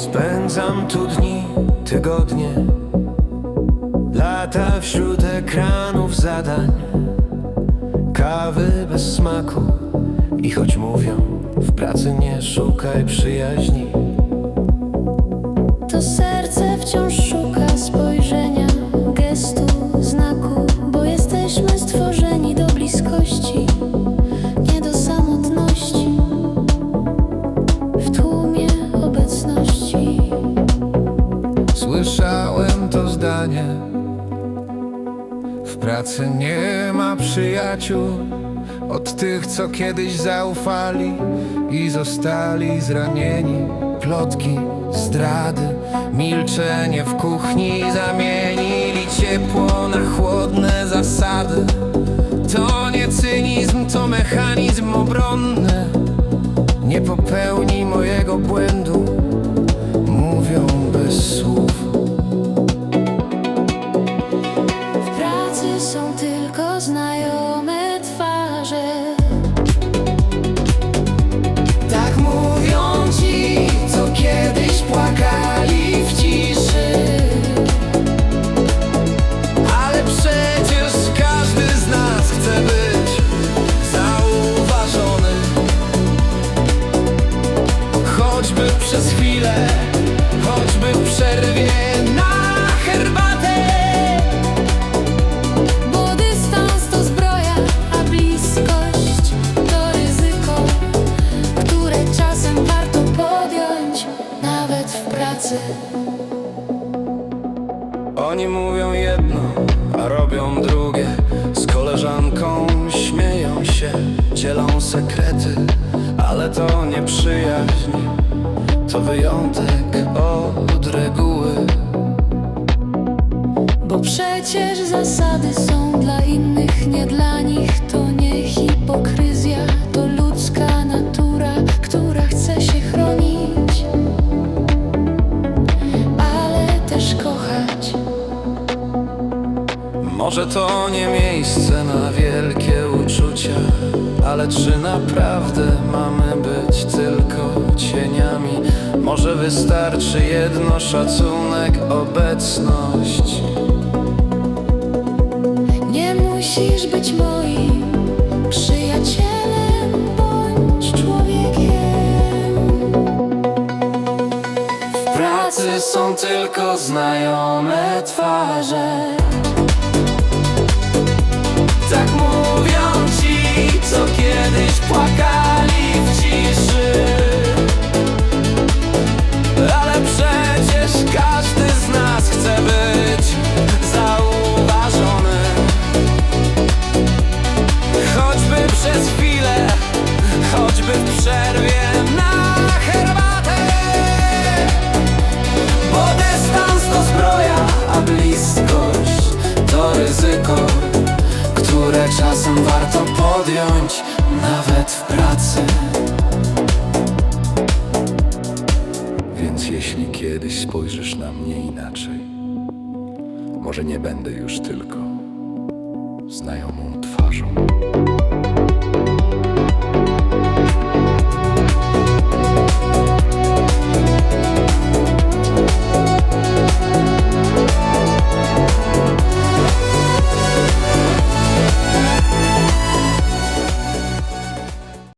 Spędzam tu dni, tygodnie. Lata wśród ekranów zadań. Kawy bez smaku I choć mówią W pracy nie szukaj przyjaźni. To serce wciąż szuka Słyszałem to zdanie. W pracy nie ma przyjaciół. Od tych, co kiedyś zaufali I zostali zranieni. Plotki, zdrady, milczenie w kuchni Zamienili ciepło na chłodne zasady. To nie cynizm, to mechanizm obronny. Nie popełnij mojego błędu. Mówią bez słów chwilę, choćby w przerwie na herbatę. Bo dystans to zbroja, a bliskość to ryzyko, które czasem warto podjąć, nawet w pracy. Oni mówią jedno, a robią drugie. Z koleżanką śmieją się, dzielą sekrety Ale to nie przyjaźń, to wyjątek od reguły Bo przecież zasady są dla innych, nie dla nich. To nie hipokryzja, to ludzka natura, która chce się chronić, ale też kochać. Może to nie miejsce na wielkie uczucia Ale czy naprawdę mamy być tylko cieniami? Może wystarczy jedno szacunek, obecność Nie musisz być moim przyjacielem bądź człowiekiem. W pracy są tylko znajome twarze podjąć, nawet w pracy. Więc jeśli kiedyś spojrzysz na mnie inaczej Może nie będę już tylko znajomą